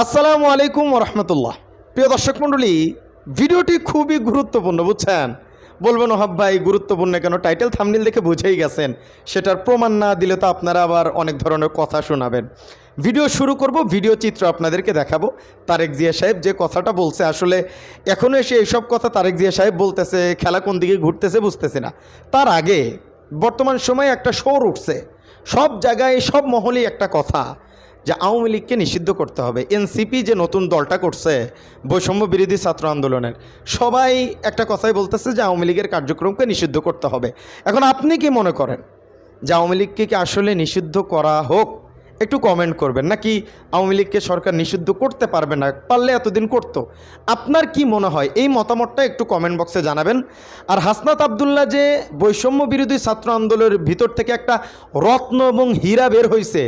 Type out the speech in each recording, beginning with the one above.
আসসালামু আলাইকুম রহমতুল্লাহ প্রিয় দর্শক মণ্ডলী, ভিডিওটি খুবই গুরুত্বপূর্ণ, বুঝছেন? বলবেন, ওহাব ভাই, গুরুত্বপূর্ণ কেন? টাইটেল থামনিল দেখে বুঝেই গেছেন। সেটার প্রমাণ না দিলে তো আপনারা আবার অনেক ধরনের কথা শোনাবেন। ভিডিও শুরু করব, ভিডিও চিত্র আপনাদেরকে দেখাবো। তারেক জিয়া সাহেব যে কথাটা বলছে, আসলে এখনও এসে এইসব কথা তারেক জিয়া সাহেব বলতেছে, খেলা কোন দিকে ঘুরতেছে বুঝতেছে না। তার আগে, বর্তমান সময়ে একটা শোর উঠছে। সব জায়গায়, সব মহলেই একটা কথা। যে আওয়ামী লীগকে নিষিদ্ধ করতে হবে। এনসিপি যে নতুন দলটা করছে, বৈষম্য বিরোধী ছাত্র আন্দোলনের, সবাই একটা কথাই বলতেছে যে আওয়ামী লীগের কার্যক্রমকে নিষিদ্ধ করতে হবে। এখন আপনি কি মনে করেন যে আওয়ামী লীগকে কি আসলে নিষিদ্ধ করা হোক? একটু কমেন্ট করবেন। নাকি আওয়ামী লীগকে সরকার নিষিদ্ধ করতে পারবে না? পারলে এতদিন করতো। আপনার কি মনে হয়? এই মতামতটা একটু কমেন্ট বক্সে জানাবেন। আর হাসনাত আবদুল্লাহ যে বৈষম্য বিরোধী ছাত্র আন্দোলনের ভিতর থেকে একটা রত্ন এবং হীরা বের হয়েছে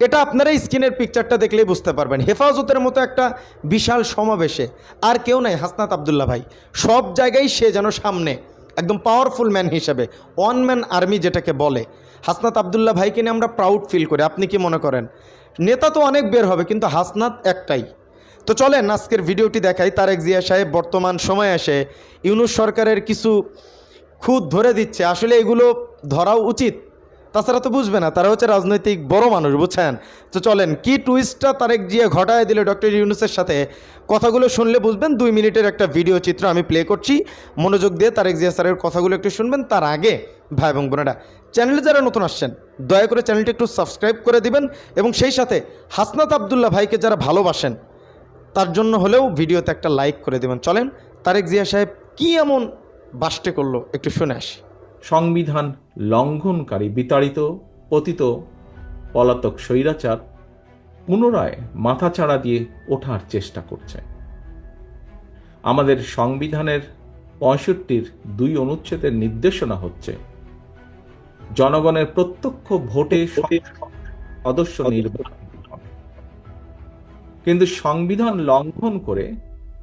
এটা আপনারা স্ক্রিনের পিকচারটা দেখলেই বুঝতে পারবেন। হেফাজতের মতো একটা বিশাল সমাবেশে আর কেউ নাই, হাসনাত আবদুল্লাহ ভাই। সব জায়গায় সে যেন সামনে, একদম পাওয়ারফুল ম্যান হিসেবে ওয়ান ম্যান আর্মি যেটাকে বলে। হাসনাত আবদুল্লাহ ভাইকে নিয়ে আমরা প্রাউড ফিল করি। আপনি কি মনে করেন? নেতা তো অনেক বের হবে, কিন্তু হাসনাত একটাই। তো চলেন, আজকের ভিডিওটি দেখাই। তারেক জিয়া সাহেব বর্তমান সময়ে এসে ইউনুস সরকারের কিছু খুদ ধরে দিচ্ছে। আসলে এগুলো ধরাও উচিত। তাছাড়া তো বুঝবে না, তারা হচ্ছে রাজনৈতিক বড় মানুষ, বুঝছেন? তো চলেন, কি টুইস্টটা তারেক জিয়া ঘটায় দিল ডক্টর ইউনুসের সাথে? কথাগুলো শুনলে বুঝবেন, দুই মিনিটের একটা ভিডিও চিত্র আমি প্লে করছি। মনোযোগ দিয়ে তারেক জিয়া স্যারের কথাগুলো একটু শুনবেন, তার আগে ভাই এবং বোনেরা চ্যানেলে যারা নতুন আসছেন, দয়া করে চ্যানেলটি একটু সাবস্ক্রাইব করে দিবেন এবং সেই সাথে হাসনাত আবদুল্লাহ ভাইকে যারা ভালোবাসেন, তার জন্য হলেও ভিডিওতে একটা লাইক করে দেবেন। চলেন, তারেক জিয়া সাহেব কি এমন বাস্টে করল, একটু শুনে আসি। সংবিধান লঙ্ঘনকারী বিতাড়িত, পতিত, পলাতক স্বৈরাচার পুনরায় মাথাচাড়া দিয়ে ওঠার চেষ্টা করছে আমাদের সংবিধানের পঁয়ষট্টির দুই অনুচ্ছেদের নির্দেশনা হচ্ছে, জনগণের প্রত্যক্ষ ভোটে সদস্য নির্বাচিত হবে। কিন্তু সংবিধান লঙ্ঘন করে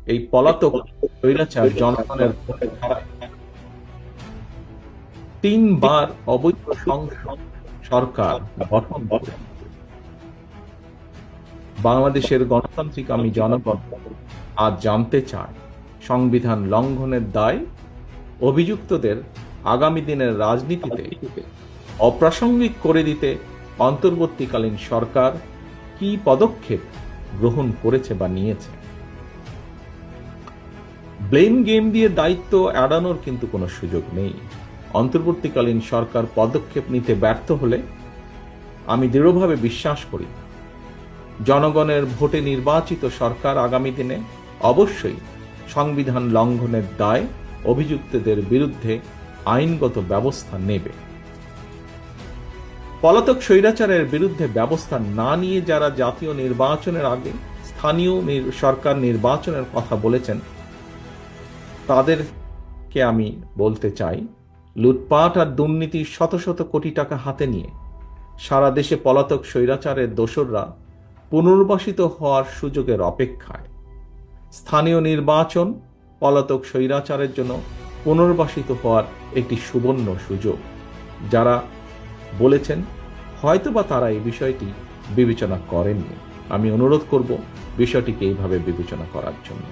এই পলাতক স্বৈরাচার জনগণের ভোটে হারায় তিনবার অবৈধ সংসদ সরকার গঠন করে। বাংলাদেশের গণতান্ত্রিক আমি জনগণ আজ জানতে চায় সংবিধান লঙ্ঘনের দায় অভিযুক্তদের আগামী দিনের রাজনীতিতে অপ্রাসঙ্গিক করে দিতে অন্তর্বর্তীকালীন সরকার কি পদক্ষেপ গ্রহণ করেছে বা নিয়েছে? ব্লেম গেম দিয়ে দায়িত্ব এড়ানোর কিন্তু কোনো সুযোগ নেই। অন্তর্বর্তীকালীন সরকার পদক্ষেপ নিতে ব্যর্থ হলে আমি দৃঢ়ভাবে বিশ্বাস করি, জনগণের ভোটে নির্বাচিত সরকার আগামী দিনে অবশ্যই সংবিধান লঙ্ঘনের দায় অভিযুক্তদের বিরুদ্ধে আইনগত ব্যবস্থা নেবে। পলাতক স্বৈরাচারের বিরুদ্ধে ব্যবস্থা না নিয়ে যারা জাতীয় নির্বাচনের আগে স্থানীয় সরকার নির্বাচনের কথা বলেছেন, তাদেরকে আমি বলতে চাই লুটপাট আর দুর্নীতির শত শত কোটি টাকা হাতে নিয়ে সারা দেশে পলাতক স্বৈরাচারের দোসররা পুনর্বাসিত হওয়ার সুযোগের অপেক্ষায়। স্থানীয় নির্বাচন পলাতক স্বৈরাচারের জন্য পুনর্বাসিত হওয়ার একটি সুবর্ণ সুযোগ, যারা বলেছেন হয়তোবা তারা এই বিষয়টি বিবেচনা করেননি। আমি অনুরোধ করব বিষয়টিকে এইভাবে বিবেচনা করার জন্য।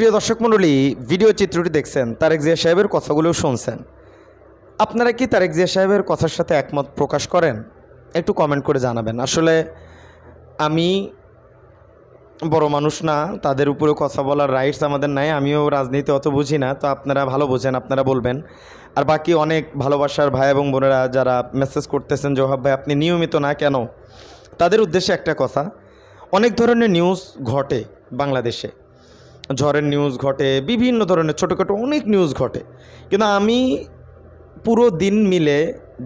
প্রিয় দর্শক মণ্ডলী ভিডিও চিত্রটি দেখছেন, তারেক জিয়া সাহেবের কথাগুলো শুনছেন। আপনারা কি তারেক জিয়া সাহেবের কথার সাথে একমত প্রকাশ করেন? একটু কমেন্ট করে জানাবেন। আসলে আমি বড় মানুষ না, তাদের উপরে কথা বলার রাইটস আমাদের নাই, আমিও রাজনীতি অত বুঝি না, তো আপনারা ভালো বোঝেন, আপনারা বলবেন। আর বাকি অনেক ভালোবাসার ভাই এবং বোনেরা যারা মেসেজ করতেছেন জওহাব ভাই, আপনি নিয়মিত না কেন? তাদের উদ্দেশ্যে একটা কথা, অনেক ধরনের নিউজ ঘটে বাংলাদেশে। ঝড়ের নিউজ ঘটে, বিভিন্ন ধরনের ছোটোখাটো অনেক নিউজ ঘটে। কিন্তু আমি পুরো দিন মিলে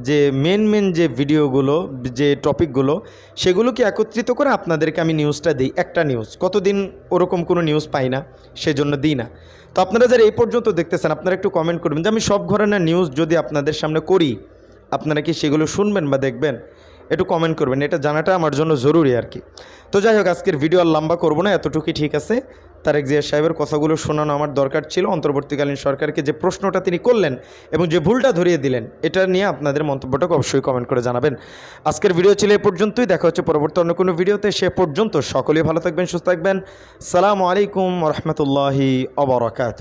যে মেন মেন যে ভিডিওগুলো যে টপিকগুলো সেগুলোকে একত্রিত করে আপনাদেরকে আমি নিউজটা দিই, একটা নিউজ কতদিন ওরকম কোনো নিউজ পাই না, সেজন্য দিই না। তো আপনারা যারা এই পর্যন্ত দেখতেছেন, আপনারা একটু কমেন্ট করবেন যে আমি সব ধরনের নিউজ যদি আপনাদের সামনে করি, আপনারা কি সেগুলো শুনবেন বা দেখবেন? একটু কমেন্ট করবেন, এটা জানাটা আমার জন্য জরুরি আর কি। তো যাই হোক, আজকের ভিডিও আর লম্বা করব না, এতটুকুই ঠিক আছে। তারেক জিয়া সাহেবের কথাগুলো শোনানো আমার দরকার ছিল। অন্তর্বর্তীকালীন সরকারকে যে প্রশ্নটা তিনি করলেন এবং যে ভুলটা ধরিয়ে দিলেন, এটা নিয়ে আপনাদের মন্তব্যটাকে অবশ্যই কমেন্ট করে জানাবেন। আজকের ভিডিও ছিল এ পর্যন্তই, দেখা হচ্ছে পরবর্তী অন্য কোনো ভিডিওতে সে পর্যন্ত সকলেই ভালো থাকবেন, সুস্থ থাকবেন। সালামু আলাইকুম রহমতুল্লাহি অবরাকাত